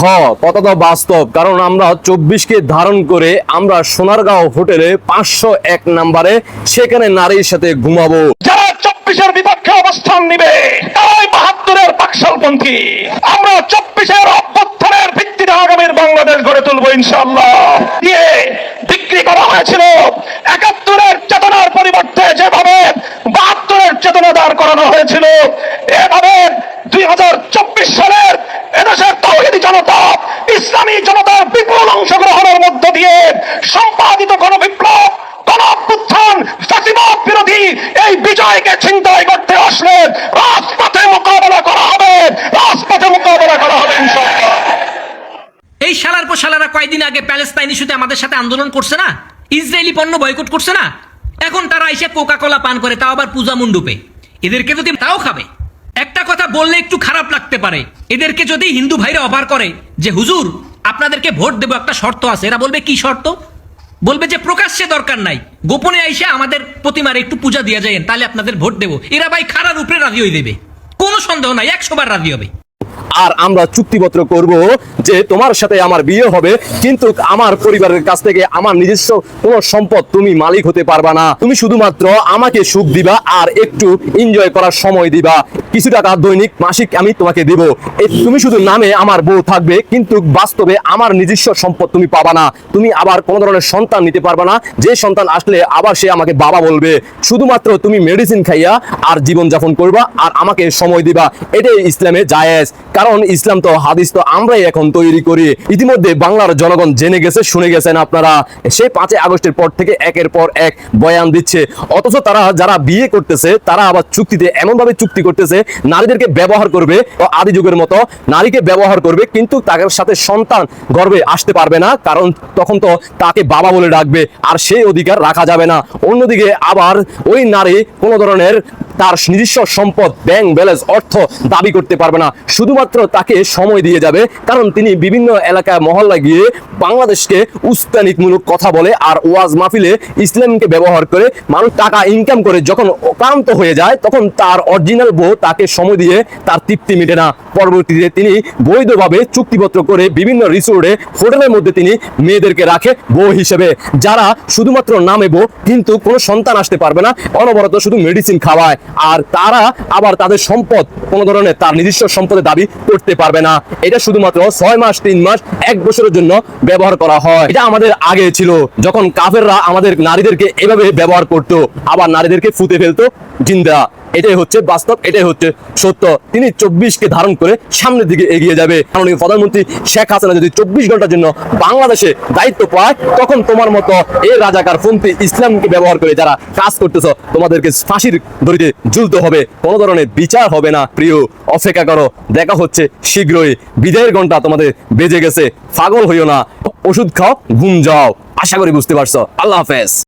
হ কথা তো বাস্তব। কারণ আমরা চব্বিশকে ধারণ করে আমরা সোনারগাঁও হোটেলে পাঁচশো এক নাম্বারে সেখানে নারীর সাথে ঘুমাবো। আগামীর বাংলাদেশ গড়ে তুলবো ইনশাল্লাহ দিয়ে বিক্রি করা হয়েছিল একাত্তরের চেতনার পরিবর্তে যেভাবে বাহাত্তরের চেতনা দাঁড় করানো হয়েছিল, এভাবে দুই চব্বিশ ইসলামী জনতার বিপুল অংশগ্রহণের মধ্য দিয়ে সম্পাদিত কোন বিপ্লব, কোন অভ্যুত্থান ফাঁসিবাদ বিরোধী এই বিজয়কে ছিনতাই করতে আসলে রাজপথে মোকাবেলা করা হবে। রাজপথে মোকাবেলা করা হবে এই শালার পর শালারা কয়েকদিন আগে প্যালেস্তাইন ইস্যুতে আমাদের সাথে আন্দোলন করছে না? ইসরায়েলি পণ্য বয়কট করছে না? এখন তারা এসে কোকা কোলা পান করে, তাও আবার পূজা মণ্ডপে। এদেরকে যদি তাও খাবে? একটা কথা বললে একটু খারাপ লাগতে পারে। এদেরকে যদি হিন্দু ভাইরা অফার করে যে, হুজুর আপনাদেরকে ভোট দেবো, একটা শর্ত আছে। এরা বলবে, কি শর্ত? বলবে যে, প্রকাশ্যে দরকার নাই। গোপনে আইসে আমাদের প্রতিমার একটু পূজা দিয়ে যায় তাহলে আপনাদের ভোট দেবো। এরা ভাই খারার উপরে রাজি হয়ে দেবে। কোনো সন্দেহ নাই, একশোবার রাজি হবে। আর আমরা চুক্তিপত্র করব যে তোমার সাথে আমার বিয়ে হবে, কিন্তু আমার পরিবারের কাছ থেকে আমার নিজস্ব কোনো সম্পদ তুমি মালিক হতে পারবা না। তুমি শুধুমাত্র আমাকে সুখ দিবা আর একটু এনজয় করার সময় দিবা। কিছু টাকা দৈনিক, মাসিক আমি তোমাকে দিব। তুমি শুধু নামে আমার বউ থাকবে, কিন্তু বাস্তবে আমার নিজস্ব সম্পদ তুমি পাবা না। তুমি আবার কোনো ধরনের সন্তান নিতে পারবা না। যে সন্তান আসলে আবার সে আমাকে বাবা বলবে। শুধুমাত্র তুমি মেডিসিন খাইয়া আর জীবন যাপন করবা আর আমাকে সময় দিবা। এটাই ইসলামে জায়েজ। কারণ ইসলাম তো হাদিস তো আমরাই এখন তৈরি করি। ইতিমধ্যে বাংলার জনগণ জেনে গেছে, শুনে গেছেন আপনারা। সে পাঁচই আগস্টের পর থেকে একের পর এক বয়ান দিচ্ছে। অথচ তারা যারা বিয়ে করতেছে, তারা আবার চুক্তিতে এমন ভাবে চুক্তি করতেছে, নারীদেরকে ব্যবহার করবে ও আদি যুগের মতো নারীকে ব্যবহার করবে, কিন্তু তাদের সাথে সন্তান গর্বে আসতে পারবে না, কারণ তখন তো তাকে বাবা বলে ডাকবে, আর সেই অধিকার রাখা যাবে না। অন্যদিকে আবার ওই নারী কোনো ধরনের তার নিজস্ব সম্পদ ব্যাংক ব্যালেন্স অর্থ দাবি করতে পারবে না। শুধুমাত্র তাকে সময় দিয়ে যাবে। কারণ তিনি বিভিন্ন এলাকায় মহল্লা গিয়ে বাংলাদেশকে উস্তানিকমূলক কথা বলে আর ওয়াজ মাহফিলে ইসলামকে ব্যবহার করে মানুষ টাকা ইনকাম করে যখন ক্লান্ত হয়ে যায়, তখন তার অরিজিনাল বউ তাকে সময় দিয়ে তার তৃপ্তি মেটে না। পরবর্তীতে তিনি বৈধভাবে চুক্তিপত্র করে বিভিন্ন রিসোর্টে হোটেলের মধ্যে তিনি মেয়েদেরকে রাখে বউ হিসেবে, যারা শুধুমাত্র নামে বউ, কিন্তু কোনো সন্তান আসতে পারবে না। অনবরত শুধু মেডিসিন খাওয়ায়। আর তারা আবার তাদের সম্পদ কোনো ধরনের তার নিজস্ব সম্পদের দাবি করতে পারবে না। এটা শুধুমাত্র ছয় মাস, তিন মাস, এক বছরের জন্য ব্যবহার করা হয়। এটা আমাদের আগে ছিল। যখন কাফেররা আমাদের নারীদেরকে এভাবে ব্যবহার করতো, আবার নারীদেরকে ফুতে ফেলতো জিন্দা এটাই হচ্ছে বাস্তব, এটাই হচ্ছে সত্য। তিনি চব্বিশকে ধারণ করে সামনের দিকে এগিয়ে যাবে। মাননীয় প্রধানমন্ত্রী শেখ হাসিনা যদি চব্বিশ ঘণ্টার জন্য বাংলাদেশে দায়িত্ব পায়, তখন তোমার মতো এই রাজাকার ফন্তি ইসলামকে ব্যবহার করে যারা কাজ করতেছ, তোমাদেরকে ফাঁসির দড়িতে ঝুলতে হবে। কোনো ধরনের বিচার হবে না। প্রিয়, অপেক্ষা করো। দেখা হচ্ছে শীঘ্রই। বিদায়ের ঘণ্টা তোমাদের বেজে গেছে। পাগল হইও না। ওষুধ খাও, ঘুম যাও। আশা করি বুঝতে পারছ। আল্লাহ হাফেজ।